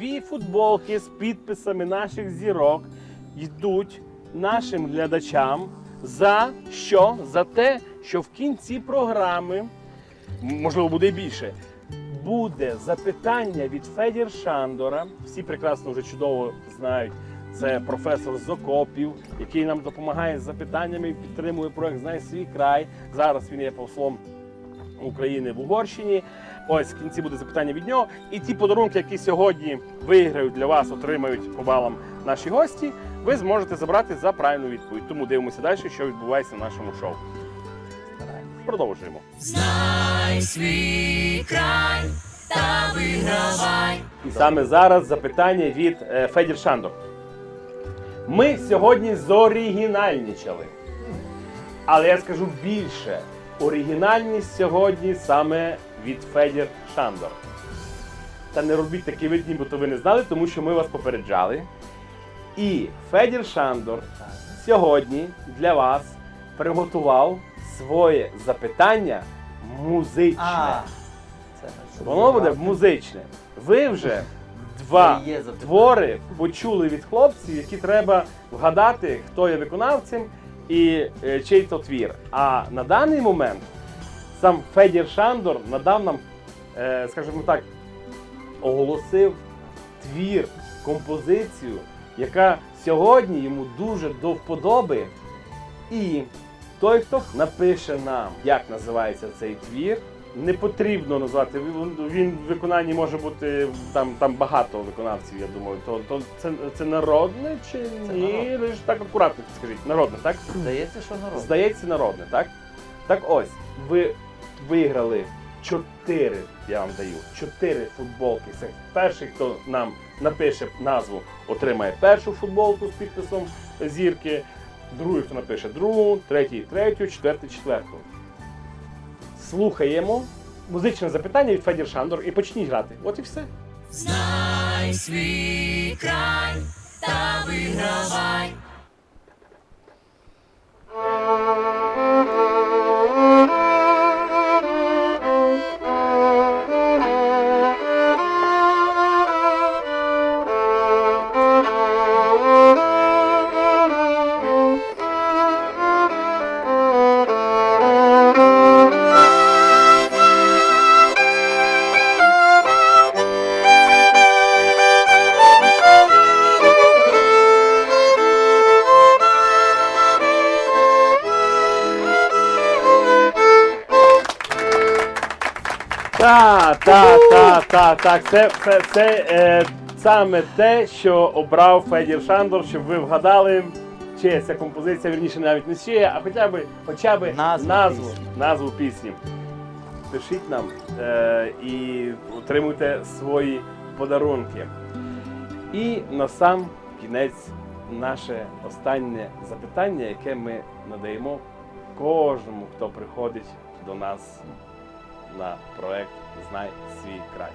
дві футболки з підписами наших зірок йдуть нашим глядачам за що? За те, що в кінці програми, можливо, буде більше, буде запитання від Федір Шандора. Всі прекрасно вже чудово знають. Це професор з окопів, який нам допомагає з запитаннями підтримує проект Знай свій край. Зараз він є послом України в Угорщині. Ось в кінці буде запитання від нього. І ті подарунки, які сьогодні виграють для вас, отримають по балам наші гості. Ви зможете забрати за правильну відповідь. Тому дивимося далі, що відбувається на нашому шоу. Продовжуємо. Знай свій край та вигравай. І саме зараз запитання від е, Федір Шандор. Ми сьогодні зоригінальничали. Але я скажу більше. Оригінальність сьогодні саме від Федір Шандор. Та не робіть такі вид, нібито ви не знали, тому що ми вас попереджали. І Федір Шандор сьогодні для вас приготував своє запитання музичне. А, це Воно буде музичне. Ви вже два твори почули від хлопців, які треба вгадати, хто є виконавцем і е, чий то твір. А на даний момент сам Федір Шандор надав нам, е, скажімо так, оголосив твір, композицію, яка сьогодні йому дуже до вподоби. І той, хто напише нам, як називається цей твір, не потрібно назвати. Він, він в виконанні може бути там, там багато виконавців, я думаю. То, то це, це народне чи Це ні? народне. Ви ж так акуратно скажіть. Народне, так? Здається, що народ. Здається, народне, так? Так ось, ви виграли чотири, я вам даю, чотири футболки. Це перший, хто нам напише назву, отримає першу футболку з підписом зірки, другий, хто напише другу, третій, третю, четвертий, четверту. Слухаємо музичне запитання від Федір Шандор і почніть грати. От і все. Знай свій край та вигравай. Та, та, та, та, так. Це, це, це е, саме те, що обрав Федір Шандор, щоб ви вгадали, чия ця композиція, вірніше навіть не чия, а хоча б, хоча б Назву назву, пісні. назву пісні. Пишіть нам е, і отримуйте свої подарунки. І на сам кінець наше останнє запитання, яке ми надаємо кожному, хто приходить до нас на проект Знай свій край.